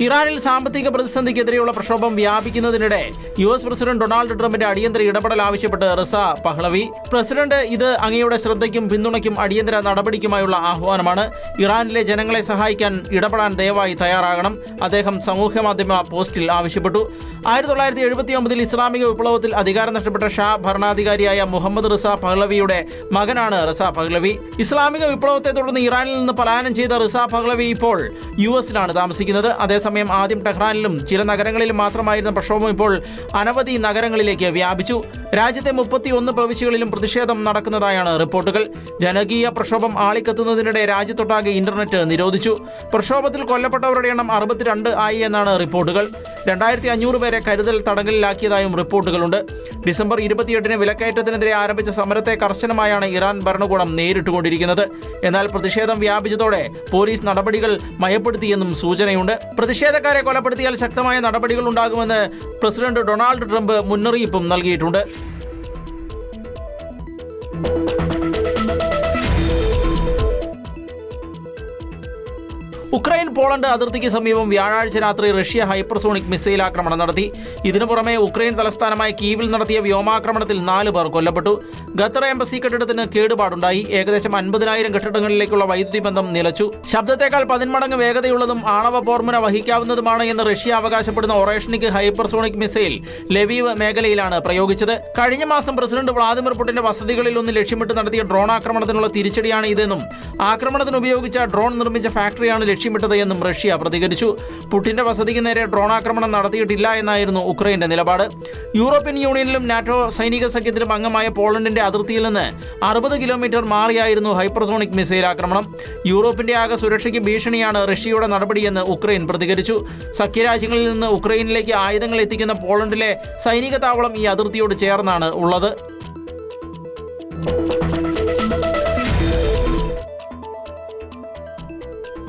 ഇറാനിൽ സാമ്പത്തിക പ്രതിസന്ധിക്കെതിരെയുള്ള പ്രക്ഷോഭം വ്യാപിക്കുന്നതിനിടെ യു എസ് പ്രസിഡന്റ് ഡൊണാൾഡ് ട്രംപിന്റെ അടിയന്തര ഇടപെടൽ ആവശ്യപ്പെട്ട് റിസ പഹ്ലവി. പ്രസിഡന്റ് ഇത് അങ്ങയുടെ ശ്രദ്ധയ്ക്കും പിന്തുണയ്ക്കും അടിയന്തര നടപടിക്കുമായുള്ള ആഹ്വാനമാണ്. ഇറാനിലെ ജനങ്ങളെ സഹായിക്കാൻ ഇടപെടാൻ ദയവായി തയ്യാറാകണം. അദ്ദേഹം സമൂഹ മാധ്യമ പോസ്റ്റിൽ ആവശ്യപ്പെട്ടു. ആയിരത്തി തൊള്ളായിരത്തി എഴുപത്തി ഒമ്പതിൽ ഇസ്ലാമിക വിപ്ലവത്തിൽ അധികാരം നഷ്ടപ്പെട്ട ഷാ ഭരണാധികാരിയായ മുഹമ്മദ് റിസ പഹ്ലവിയുടെ മകനാണ് റിസ പഹ്ലവി. ഇസ്ലാമിക വിപ്ലവത്തെ തുടർന്ന് ഇറാനിൽ നിന്ന് പലായനം ചെയ്ത റിസ പഹ്ലവി ഇപ്പോൾ യു എസിലാണ് താമസിക്കുന്നത്. അതേസമയം ആദ്യം ടെഹ്റാനിലും ചില നഗരങ്ങളിലും മാത്രമായിരുന്ന പ്രക്ഷോഭം ഇപ്പോൾ അനവധി നഗരങ്ങളിലേക്ക് വ്യാപിച്ചു. രാജ്യത്തെ മുപ്പത്തിയൊന്ന് പ്രവിശ്യകളിലും പ്രതിഷേധം നടക്കുന്നതായാണ് റിപ്പോർട്ടുകൾ. ജനകീയ പ്രക്ഷോഭം ആളിക്കത്തുന്നതിനിടെ രാജ്യത്തൊട്ടാകെ ഇന്റർനെറ്റ് നിരോധിച്ചു. പ്രക്ഷോഭത്തിൽ കൊല്ലപ്പെട്ടവരുടെ എണ്ണം അറുപത്തിരണ്ട് ആയി എന്നാണ് റിപ്പോർട്ടുകൾ. രണ്ടായിരത്തി അഞ്ഞൂറ് പേരെ കരുതൽ തടങ്കലിലാക്കിയതായും റിപ്പോർട്ടുകളുണ്ട്. ഡിസംബർ ഇരുപത്തിയെട്ടിന് വിലക്കയറ്റത്തിനെതിരെ ആരംഭിച്ച സമരത്തെ കർശനമായാണ് ഇറാൻ ഭരണകൂടം നേരിട്ടുകൊണ്ടിരിക്കുന്നത്. എന്നാൽ പ്രതിഷേധം വ്യാപിച്ചതോടെ പോലീസ് നടപടികൾ മയപ്പെടുത്തിയെന്നും സൂചനയുണ്ട്. പ്രതിഷേധക്കാരെ കൊലപ്പെടുത്തിയാൽ ശക്തമായ നടപടികൾ ഉണ്ടാകുമെന്ന് പ്രസിഡന്റ് ഡൊണാൾഡ് ട്രംപ് മുന്നറിയിപ്പും നൽകിയിട്ടുണ്ട്. ഉക്രൈൻ പോളണ്ട് അതിർത്തിക്ക് സമീപം വ്യാഴാഴ്ച രാത്രി റഷ്യ ഹൈപ്പർസോണിക് മിസൈൽ ആക്രമണം നടത്തി. ഇതിനു പുറമെ ഉക്രൈൻ തലസ്ഥാനമായ കീവിൽ നടത്തിയ വ്യോമാക്രമണത്തിൽ നാല് പേർ കൊല്ലപ്പെട്ടു. ഖത്തർ എംബസി കെട്ടിടത്തിന് കേടുപാടുണ്ടായി. ഏകദേശം അൻപതിനായിരം കെട്ടിടങ്ങളിലേക്കുള്ള വൈദ്യുതി ബന്ധം നിലച്ചു. ശബ്ദത്തേക്കാൾ പതിന്മടങ്ങ് വേഗതയുള്ളതും ആണവ പോർമുന വഹിക്കാവുന്നതുമാണ് എന്ന് റഷ്യ അവകാശപ്പെടുന്ന ഒറേഷ്നിക് ഹൈപ്പർസോണിക് മിസൈൽ ലെവീവ് മേഖലയിലാണ് പ്രയോഗിച്ചത്. കഴിഞ്ഞ മാസം പ്രസിഡന്റ് വ്ളാദിമിർ പുടിന്റെ വസതികളിൽ ഒന്ന് ലക്ഷ്യമിട്ട് നടത്തിയ ഡ്രോൺ ആക്രമണത്തിനുള്ള തിരിച്ചടിയാണ് ഇതെന്നും ആക്രമണത്തിന് ഉപയോഗിച്ച ഡ്രോൺ നിർമ്മിച്ച ഫാക്ടറിയാണ് ലക്ഷ്യമിട്ടത് എന്നും റഷ്യ പ്രതികരിച്ചു. പുടിന്റെ വസതിക്ക് നേരെ ഡ്രോൺ ആക്രമണം നടത്തിയിട്ടില്ല എന്നായിരുന്നു ഉക്രൈന്റെ നിലപാട്. യൂറോപ്യൻ യൂണിയനിലും നാറ്റോ സൈനിക സഖ്യത്തിലും അംഗമായ പോളണ്ടിന്റെ അതിർത്തിയിൽ നിന്ന് അറുപത് കിലോമീറ്റർ മാറിയായിരുന്നു ഹൈപ്പർസോണിക് മിസൈൽ ആക്രമണം. യൂറോപ്പിന്റെ ആകെ സുരക്ഷയ്ക്ക് ഭീഷണിയാണ് റഷ്യയുടെ നടപടിയെന്ന് ഉക്രൈൻ പ്രതികരിച്ചു. സഖ്യരാജ്യങ്ങളിൽ നിന്ന് ഉക്രൈനിലേക്ക് ആയുധങ്ങൾ എത്തിക്കുന്ന പോളണ്ടിലെ സൈനിക താവളം ഈ അതിർത്തിയോട് ചേർന്നാണ് ഉള്ളത്.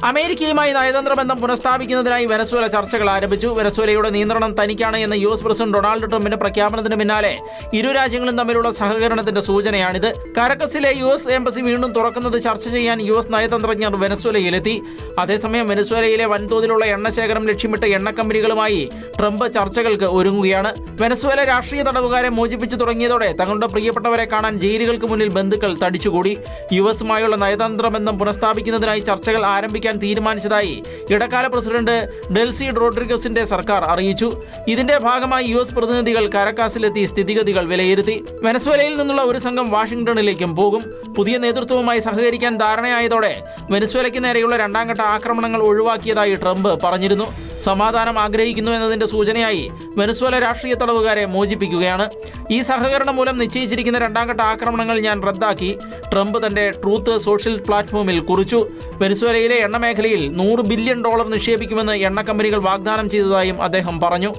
അമേരിക്കയുമായി നയതന്ത്ര ബന്ധം പുനഃസ്ഥാപിക്കുന്നതിനായി വെനസ്വേല ചർച്ചകൾ ആരംഭിച്ചു. വെനസ്വേലയുടെ നിയന്ത്രണം തനിക്കാണ് എന്ന യു എസ് പ്രസിഡന്റ് ഡൊണാൾഡ് ട്രംപിന്റെ പ്രഖ്യാപനത്തിന് പിന്നാലെ ഇരു രാജ്യങ്ങളും തമ്മിലുള്ള സഹകരണത്തിന്റെ സൂചനയാണിത്. കരക്കസിലെ യു എസ് എംബസി വീണ്ടും തുറക്കുന്നത് ചർച്ച ചെയ്യാൻ യു എസ് നയതന്ത്രജ്ഞർ വെനസ്വേലയിലെത്തി. അതേസമയം വെനസ്വേലയിലെ വൻതോതിലുള്ള എണ്ണ ശേഖരം ലക്ഷ്യമിട്ട് എണ്ണ കമ്പനികളുമായി ട്രംപ് ചർച്ചകൾക്ക് ഒരുങ്ങുകയാണ്. വെനസ്വേല രാഷ്ട്രീയ തടവുകാരെ മോചിപ്പിച്ചു തുടങ്ങിയതോടെ തങ്ങളുടെ പ്രിയപ്പെട്ടവരെ കാണാൻ ജയിലുകൾക്ക് മുന്നിൽ ബന്ധുക്കൾ തടിച്ചുകൂടി. യു എസുമായുള്ള നയതന്ത്ര ബന്ധം പുനഃസ്ഥാപിക്കുന്നതിനായി ചർച്ചകൾ ആരംഭിക്കാൻ തീരുമാനിച്ചതായി ഇടക്കാല പ്രസിഡന്റ് ഡെൽസി റോഡ്രിഗസിന്റെ സർക്കാർ അറിയിച്ചു. ഇതിന്റെ ഭാഗമായി യു എസ് പ്രതിനിധികൾ കരക്കാസിലെത്തി സ്ഥിതിഗതികൾ വിലയിരുത്തി. വെനസ്വേലയിൽ നിന്നുള്ള ഒരു സംഘം വാഷിംഗ്ടണിലേക്കും പോകും. പുതിയ നേതൃത്വവുമായി സഹകരിക്കാൻ ധാരണയായതോടെ വെനസ്വേലയ്ക്ക് നേരെയുള്ള രണ്ടാം ഘട്ട ആക്രമണങ്ങൾ ഒഴിവാക്കിയതായി ട്രംപ് പറഞ്ഞിരുന്നു. സമാധാനം ആഗ്രഹിക്കുന്നു എന്നതിന്റെ സൂചനയായി വെനസ്വേല രാഷ്ട്രീയ തടവുകാരെ മോചിപ്പിക്കുകയാണ്. ഈ സഹകരണം മൂലം നിശ്ചയിച്ചിരിക്കുന്ന രണ്ടാം ഘട്ട ആക്രമണങ്ങൾ ഞാൻ റദ്ദാക്കി. ട്രംപ് തന്റെ ട്രൂത്ത് സോഷ്യൽ പ്ലാറ്റ്ഫോമിൽ കുറിച്ചു. വെനസ്വേലയിലെ എണ്ണ മേഖലയിൽ നൂറ് ബില്യൺ ഡോളർ നിക്ഷേപിക്കുമെന്ന് എണ്ണ കമ്പനികൾ വാഗ്ദാനം ചെയ്തതായും അദ്ദേഹം പറഞ്ഞു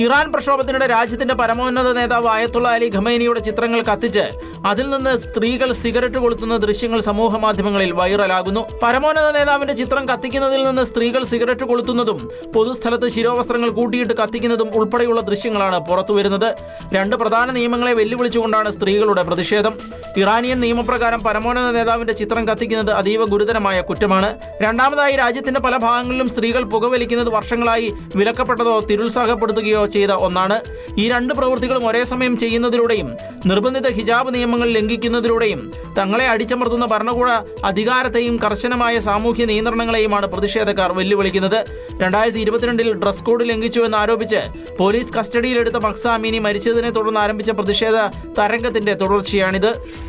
ഇറാൻ പ്രക്ഷോഭത്തിനിടെ രാജ്യത്തിന്റെ പരമോന്നത നേതാവ് ആയത്തുള്ള അലി ഖമൈനിയുടെ ചിത്രങ്ങൾ കത്തിച്ച് അതിൽ നിന്ന് സ്ത്രീകൾ സിഗരറ്റ് കൊളുത്തുന്ന ദൃശ്യങ്ങൾ സമൂഹ മാധ്യമങ്ങളിൽ വൈറലാകുന്നു. പരമോന്നത നേതാവിന്റെ ചിത്രം കത്തിക്കുന്നതിൽ നിന്ന് സ്ത്രീകൾ സിഗരറ്റ് കൊളുത്തുന്നതും പൊതുസ്ഥലത്ത് ശിരോവസ്ത്രങ്ങൾ കൂട്ടിയിട്ട് കത്തിക്കുന്നതും ഉൾപ്പെടെയുള്ള ദൃശ്യങ്ങളാണ് പുറത്തുവരുന്നത്. രണ്ട് പ്രധാന നിയമങ്ങളെ വെല്ലുവിളിച്ചുകൊണ്ടാണ് സ്ത്രീകളുടെ പ്രതിഷേധം. ഇറാനിയൻ നിയമപ്രകാരം പരമോന്നത നേതാവിന്റെ ചിത്രം കത്തിക്കുന്നത് അതീവ ഗുരുതരമായ കുറ്റമാണ്. രണ്ടാമതായി രാജ്യത്തിന്റെ പല ഭാഗങ്ങളിലും സ്ത്രീകൾ പുകവലിക്കുന്നത് വർഷങ്ങളായി വിലക്കപ്പെട്ടതോ തിരുത്സാഹപ്പെടുത്തുകയോ ചെയ്ത ഒന്നാണ്. ഈ രണ്ട് പ്രവൃത്തികളും ഒരേ സമയം ചെയ്യുന്നതിലൂടെയും നിർബന്ധിത ഹിജാബ് നിയമങ്ങൾ ലംഘിക്കുന്നതിലൂടെയും തങ്ങളെ അടിച്ചമർത്തുന്ന ഭരണകൂട അധികാരത്തെയും കർശനമായ സാമൂഹ്യ നിയന്ത്രണങ്ങളെയുമാണ് പ്രതിഷേധക്കാർ വെല്ലുവിളിക്കുന്നത്. രണ്ടായിരത്തി ഇരുപത്തിരണ്ടിൽ ഡ്രസ് കോഡ് ലംഘിച്ചു എന്നാരോപിച്ച് പോലീസ് കസ്റ്റഡിയിലെടുത്ത മക്സാമിനി മരിച്ചതിനെ തുടർന്ന് ആരംഭിച്ച പ്രതിഷേധ തരംഗത്തിന്റെ തുടർച്ചയാണിത്.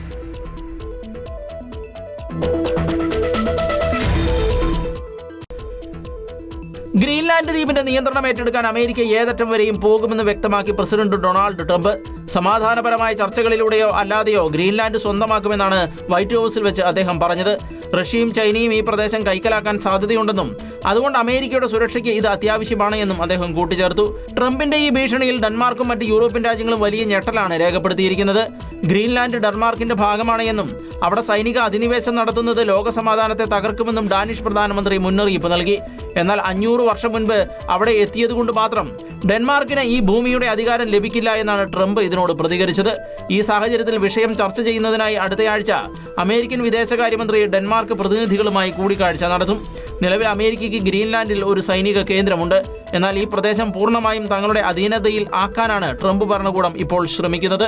ഗ്രീൻലാൻഡ് ദ്വീപിന്റെ നിയന്ത്രണം ഏറ്റെടുക്കാൻ അമേരിക്ക ഏതറ്റം വരെയും പോകുമെന്ന് വ്യക്തമാക്കി പ്രസിഡന്റ് ഡൊണാൾഡ് ട്രംപ്. സമാധാനപരമായ ചർച്ചകളിലൂടെയോ അല്ലാതെയോ ഗ്രീൻലാൻഡ് സ്വന്തമാക്കുമെന്നാണ് വൈറ്റ് ഹൗസിൽ വെച്ച് അദ്ദേഹം പറഞ്ഞത്. റഷ്യയും ചൈനയും ഈ പ്രദേശം കൈക്കലാക്കാൻ സാധ്യതയുണ്ടെന്നും അതുകൊണ്ട് അമേരിക്കയുടെ സുരക്ഷയ്ക്ക് ഇത് അത്യാവശ്യമാണ് എന്നും അദ്ദേഹം കൂട്ടിച്ചേർത്തു. ട്രംപിന്റെ ഈ ഭീഷണിയിൽ ഡെൻമാർക്കും മറ്റ് യൂറോപ്യൻ രാജ്യങ്ങളും വലിയ ഞെട്ടലാണ് രേഖപ്പെടുത്തിയിരിക്കുന്നത്. ഗ്രീൻലാൻഡ് ഡെൻമാർക്കിന്റെ ഭാഗമാണ് എന്നും അവിടെ സൈനിക അധിനിവേശം നടത്തുന്നത് ലോകസമാധാനത്തെ തകർക്കുമെന്നും ഡാനിഷ് പ്രധാനമന്ത്രി മുന്നറിയിപ്പ് നൽകി. എന്നാൽ അഞ്ഞൂറ് വർഷം മുൻപ് അവിടെ എത്തിയതുകൊണ്ട് മാത്രം ഡെൻമാർക്കിന് ഈ ഭൂമിയുടെ അധികാരം ലഭിക്കില്ല എന്നാണ് ട്രംപ് ഇതിനോട് പ്രതികരിച്ചത്. ഈ സാഹചര്യത്തിൽ വിഷയം ചർച്ച ചെയ്യുന്നതിനായി അടുത്തയാഴ്ച അമേരിക്കൻ വിദേശകാര്യമന്ത്രി ഡെൻമാർക്ക് പ്രതിനിധികളുമായി കൂടിക്കാഴ്ച നടത്തും. നിലവിൽ അമേരിക്കയ്ക്ക് ഗ്രീൻലാൻഡിൽ ഒരു സൈനിക കേന്ദ്രമുണ്ട്. എന്നാൽ ഈ പ്രദേശം പൂർണമായും തങ്ങളുടെ അധീനതയിൽ ആക്കാനാണ് ട്രംപ് ഭരണകൂടം ഇപ്പോൾ ശ്രമിക്കുന്നത്.